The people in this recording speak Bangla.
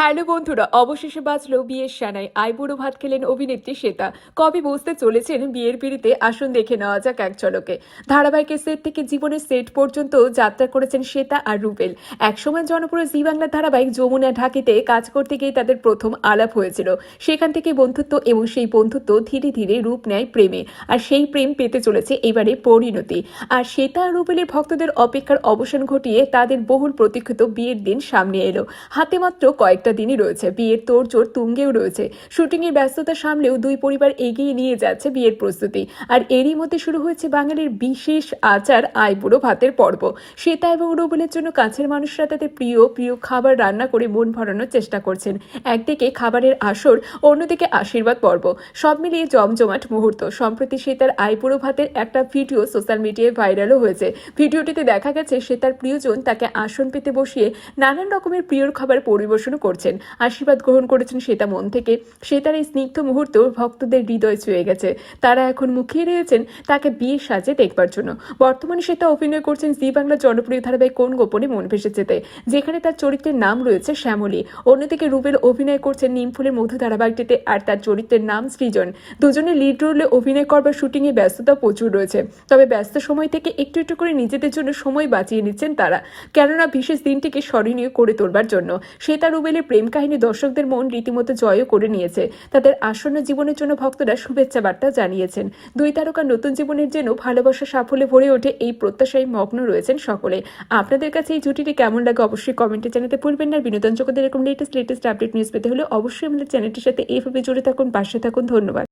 হ্যালো বন্ধুরা, অবশেষে বাঁচলো বিয়ের সানায়। আইবুড়ো ভাত খেলেন অভিনেত্রী শ্বেতা। কবে বসতে চলেছেন বিয়ের পিড়িতে আসুন দেখে নেওয়া যাক এক ঝলকে। ধারাবাহিকের সেট থেকে জীবনের সেট পর্যন্ত যাত্রা করেছেন শ্বেতা আর রুবেল। একসময় জনপ্রিয় জি বাংলা ধারাবাহিক যমুনা ঢাকিতে কাজ করতে গিয়ে তাদের প্রথম আলাপ হয়েছিল। সেখান থেকে বন্ধুত্ব এবং সেই বন্ধুত্ব ধীরে ধীরে রূপ নেয় প্রেমে। আর সেই প্রেম পেতে চলেছে এবারে পরিণতি। আর শ্বেতা আর রুবেলের ভক্তদের অপেক্ষার অবসান ঘটিয়ে তাদের বহুল প্রতীক্ষিত বিয়ের দিন সামনে এলো। হাতে মাত্র কয়েকটা দিনই রয়েছে, বিয়ের তোড়জোড় তুঙ্গেও রয়েছে। শুটিংয়ের ব্যস্ততা সামলেও দুই পরিবার এগিয়ে নিয়ে যাচ্ছে বিয়ের প্রস্তুতি। আর এরই মধ্যে শুরু হয়েছে বাঙালির বিশেষ আচার আইবুড়ো ভাতের পর্ব। শ্বেতা এবং রুবেলের জন্য কাছের মানুষরা তাদের প্রিয় প্রিয় খাবার রান্না করে মন ভরানোর চেষ্টা করছেন। একদিকে খাবারের আসর, অন্যদিকে আশীর্বাদ পর্ব। সব মিলিয়ে জমজমাট মুহূর্ত। সম্প্রতি শ্বেতার আইবুড়ো ভাতের একটা ভিডিও সোশ্যাল মিডিয়ায় ভাইরালও হয়েছে। ভিডিওটিতে দেখা গেছে, শ্বেতার প্রিয়জন তাকে আসন পেতে বসিয়ে নানান রকমের প্রিয় খাবার পরিবেশনও করছেন। আশীর্বাদ গ্রহণ করেছেন শ্বেতা মন থেকে। শ্বেতার এই স্নিগ্ধ মুহূর্ত ভক্তদের হৃদয় ছুঁয়ে গেছে। তারা এখন মুখিয়ে রয়েছেন তাকে বিয়ে সাজে দেখবার জন্য। বর্তমানে শ্বেতা অভিনয় করছেন জি বাংলার জনপ্রিয় ধারাবাহিক কোন গোপনে মন ভেসে যেতে। যেখানে তার চরিত্রের নাম রয়েছে শ্যামলী। অন্যদিকে রুবেল অভিনয় করছেন নিমফুলের মধু ধারাবাহিকটিতে আর তার চরিত্রের নাম সৃজন। দুজনে লিড রোলে অভিনয় করবার শুটিংয়ে ব্যস্ততা প্রচুর রয়েছে। তবে ব্যস্ত সময় থেকে একটু একটু করে নিজেদের জন্য সময় বাঁচিয়ে নিচ্ছেন তারা। কেননা বিশেষ দিনটিকে স্মরণীয় করে তোলবার জন্য। শ্বেতা রুবেলের প্রেম কাহিনী দর্শকদের মন রীতিমতো জয়ও করে নিয়েছে। তাদের আসন্ন জীবনের জন্য ভক্তরা শুভেচ্ছা বার্তা জানিয়েছেন। দুই তারকার নতুন জীবনের যেন ভালোবাসা সাফল্যে ভরে ওঠে এই প্রত্যাশায় মগ্ন রয়েছেন সকলে। আপনাদের কাছে এই জুটিটি কেমন লাগে অবশ্যই কমেন্টে জানাতে ভুলবেন না। বিনোদন জগতের এরকম লেটেস্ট লেটেস্ট আপডেট নিউজ পেতে হলে অবশ্যই আমাদের চ্যানেলটির সাথে এইভাবে জুড়ে থাকুন, পাশে থাকুন। ধন্যবাদ।